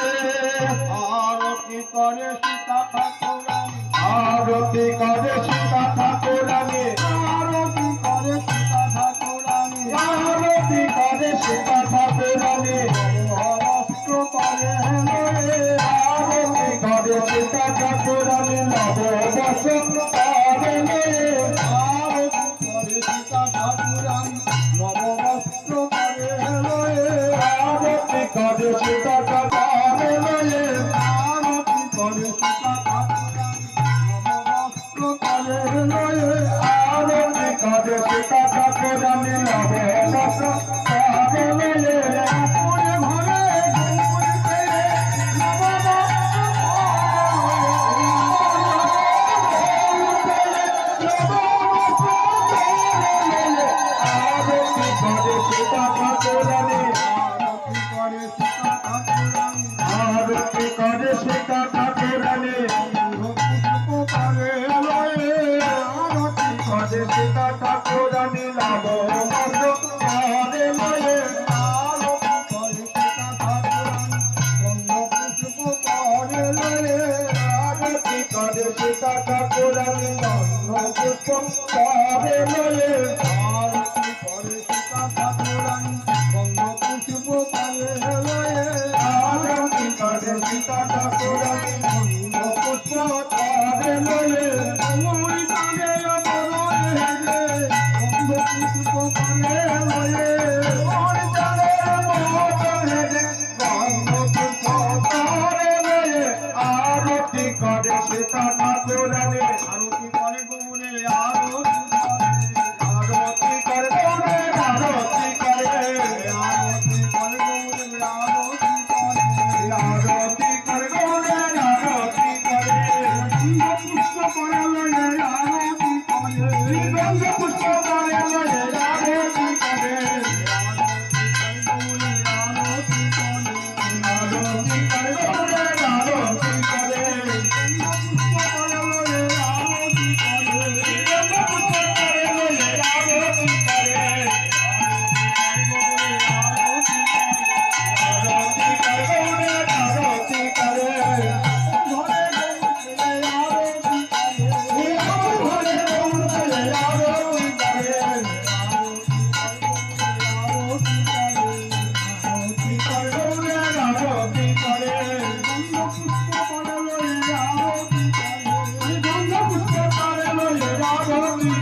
আরতি করে সীতা ঠাকুরানী। আরতি করে সীতা ঠাকুরানী। আরতি করে সীতা ঠাকুরানী। আরতি করে সীতা ঠাকুরানী অস্ত্র করে আরতি করে সীতা নব বসন্ত কারণে আরতি করে সীতা ঠাকুরানী। নববস্ত্র করে সীতা ঠাকুরানী আরতি করে সীতা করে সীতা ঠাকুরানী নন্দ পুষ্প করে শ্বেতা ঠাকুর আরতি করে গোবরে আরতি আরতি করে গোবরে আরতি করে আরতি করে গোবরে আরতি করে আরতি করে গোবরে আরতি করে কৃষ্ণ করে Follow me.